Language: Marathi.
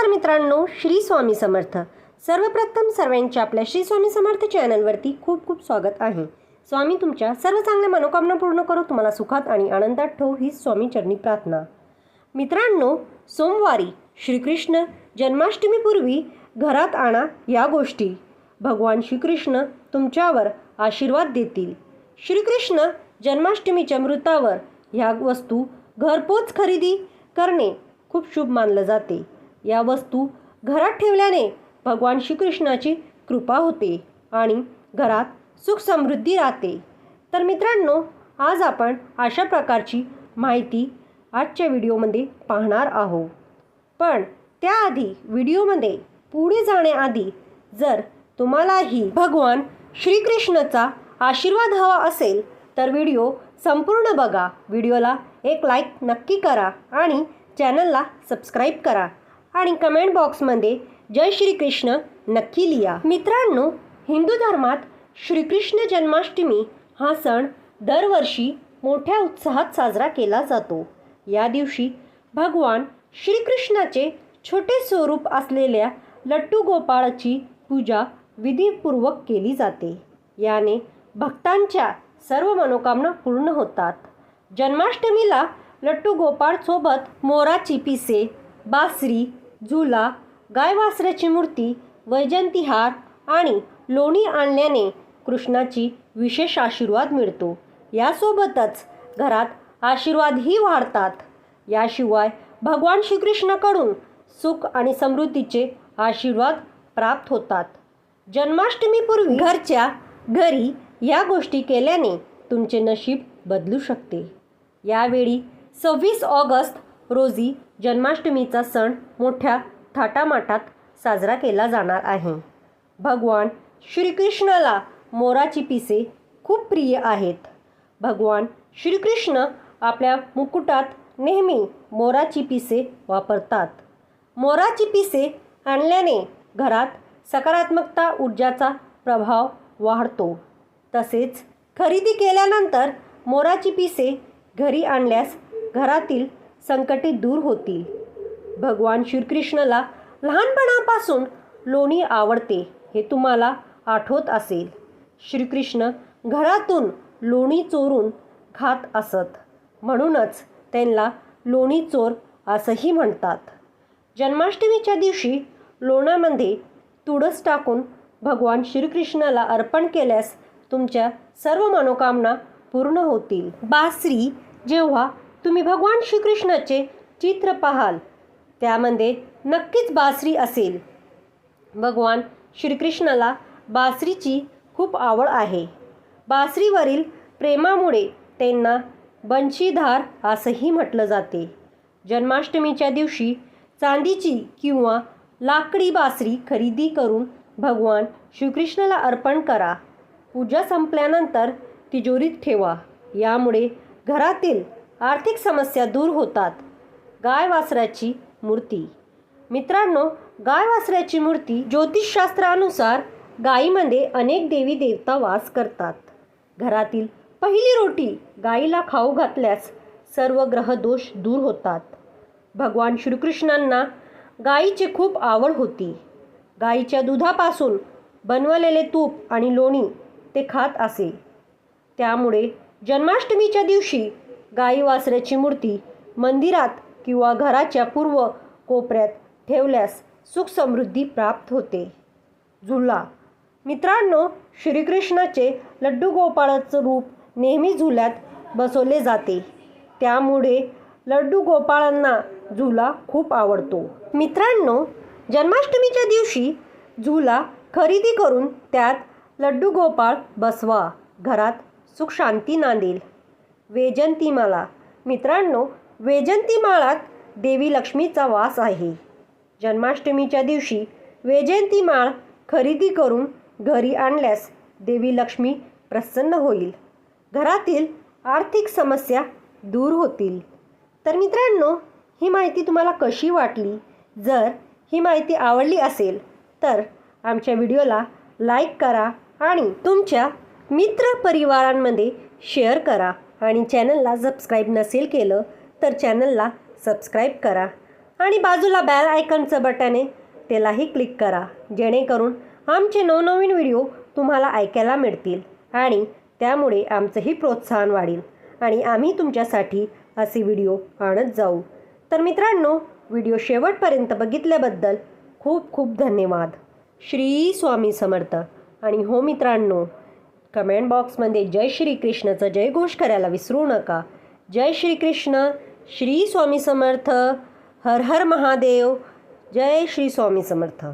नमस्कार मित्रांनो श्री स्वामी समर्थ. सर्वप्रथम सर्वांच्या आपल्या श्री स्वामी समर्थ चॅनलवरती खूप खूप स्वागत आहे. स्वामी तुमच्या सर्व चांगल्या मनोकामना पूर्ण करो तुम्हाला सुखात आणि आनंदात ठेवू ही स्वामी चरणी प्रार्थना. मित्रांनो सोमवारी श्रीकृष्ण जन्माष्टमीपूर्वी घरात आणा या गोष्टी. भगवान श्रीकृष्ण तुमच्यावर आशीर्वाद देतील. श्रीकृष्ण जन्माष्टमीच्या मृतावर ह्या वस्तू घरपोच खरेदी करणे खूप शुभ मानलं जाते. या वस्तू घरात ठेवल्याने भगवान श्रीकृष्णाची कृपा होते आणि घरात सुख समृद्धी राहते. तर मित्रांनो आज आपण अशा प्रकारची माहिती आजच्या व्हिडिओमध्ये पाहणार आहोत. पण त्याआधी व्हिडिओमध्ये पुढे जाण्याआधी जर तुम्हालाही भगवान श्रीकृष्णाचा आशीर्वाद हवा असेल तर व्हिडिओ संपूर्ण बघा. व्हिडिओला एक लाईक नक्की करा आणि चॅनलला सबस्क्राईब करा. आणि कमेंट बॉक्समध्ये जय श्रीकृष्ण नक्की लिहा. मित्रांनो हिंदू धर्मात श्रीकृष्ण जन्माष्टमी हा सण दरवर्षी मोठ्या उत्साहात साजरा केला जातो. या दिवशी भगवान श्रीकृष्णाचे छोटे स्वरूप असलेल्या लट्टू गोपाळाची पूजा विधीपूर्वक केली जाते. याने भक्तांच्या सर्व मनोकामना पूर्ण होतात. जन्माष्टमीला लट्टू गोपाळसोबत मोराची पिसे बासरी झुला गायवासऱ्याची मूर्ती वैजंतीहार आणि लोणी आणल्याने कृष्णाची विशेष आशीर्वाद मिळतो. यासोबतच घरात आशीर्वादही वाढतात. याशिवाय भगवान श्रीकृष्णाकडून सुख आणि समृद्धीचे आशीर्वाद प्राप्त होतात. जन्माष्टमीपूर्वी घरच्या घरी या गोष्टी केल्याने तुमचे नशीब बदलू शकते. यावेळी सव्वीस ऑगस्ट रोजी जन्माष्टमीचा सण मोठ्या थाटामाटात साजरा केला जाणार आहे. भगवान श्रीकृष्णाला मोराची पिसे खूप प्रिय आहेत. भगवान श्रीकृष्ण आपल्या मुकुटात नेहमी मोराची पिसे वापरतात. मोराची पिसे आणल्याने घरात सकारात्मकता ऊर्जाचा प्रभाव वाढतो. तसेच खरेदी केल्यानंतर मोराची पिसे घरी आणल्यास घरातील संकटे दूर होतील. भगवान श्रीकृष्णाला लहानपणापासून लोणी आवडते हे तुम्हाला आठवत असेल. श्रीकृष्ण घरातून लोणी चोरून खात असत. म्हणूनच त्यांना लोणी चोर असंही म्हणतात. जन्माष्टमीच्या दिवशी लोणामध्ये तुळस टाकून भगवान श्रीकृष्णाला अर्पण केल्यास तुमच्या सर्व मनोकामना पूर्ण होतील. बासरी जेव्हा तुम्ही भगवान श्रीकृष्णाचे चित्र पाहाल. त्यामध्ये नक्कीच बासरी असेल. भगवान श्रीकृष्णाला बासरीची खूप आवड आहे. बासरीवरील प्रेमामुळे त्यांना बंशीधार असंही म्हटलं जाते. जन्माष्टमीच्या दिवशी चांदीची किंवा लाकडी बासरी खरेदी करून भगवान श्रीकृष्णाला अर्पण करा. पूजा संपल्यानंतर तिजोरीत ठेवा. यामुळे घरातील आर्थिक समस्या दूर होतात. गाय वासराची मूर्ती. मित्रांनो गाय वासराची मूर्ती ज्योतिषशास्त्रानुसार गायीमध्ये अनेक देवी देवता वास करतात. घरातील पहिली रोटी गायीला खाऊ घातल्यास सर्व ग्रह दोष दूर होतात. भगवान श्रीकृष्णांना गायीची खूप आवड होती. गायीच्या दुधापासून बनवलेले तूप आणि लोणी ते खात असे. त्यामुळे जन्माष्टमीच्या दिवशी गाई वासऱ्याची मूर्ती मंदिरात किंवा घराच्या पूर्व कोपऱ्यात ठेवल्यास सुखसमृद्धी प्राप्त होते. झुला मित्रांनो श्रीकृष्णाचे लड्डू गोपाळाचं रूप नेहमी झुल्यात बसवले जाते. त्यामुळे लड्डू गोपाळांना झुला खूप आवडतो. मित्रांनो जन्माष्टमीच्या दिवशी झुला खरेदी करून त्यात लड्डू गोपाळ बसवा. घरात सुख शांती नांदेल. वेजंतीमाला. मित्रांनो वेजंतीमाळात देवी लक्ष्मीचा वास आहे. जन्माष्टमीच्या दिवशी वेजंतीमाळ खरेदी करून घरी आणल्यास देवी लक्ष्मी प्रसन्न होईल. घरातील आर्थिक समस्या दूर होतील. तर मित्रांनो ही माहिती तुम्हाला कशी वाटली? जर ही माहिती आवडली असेल तर आमच्या व्हिडिओला लाईक करा आणि तुमच्या मित्र परिवारांमध्ये शेअर करा. आणि चॅनलला सबस्क्राईब नसेल केलं तर चॅनलला सबस्क्राईब करा आणि बाजूला बॅल आयकनचं बटन आहे त्यालाही क्लिक करा जेणेकरून आमचे नवनवीन व्हिडिओ तुम्हाला ऐकायला मिळतील आणि त्यामुळे आमचंही प्रोत्साहन वाढेल आणि आम्ही तुमच्यासाठी असे व्हिडिओ आणत जाऊ. तर मित्रांनो व्हिडिओ शेवटपर्यंत बघितल्याबद्दल खूप खूप धन्यवाद. श्री स्वामी समर्थ. आणि हो मित्रांनो कमेंट बॉक्समध्ये जय श्रीकृष्णचं जयघोष करायला विसरू नका. जय श्रीकृष्ण श्री स्वामी समर्थ हर हर महादेव जय श्री स्वामी समर्थ.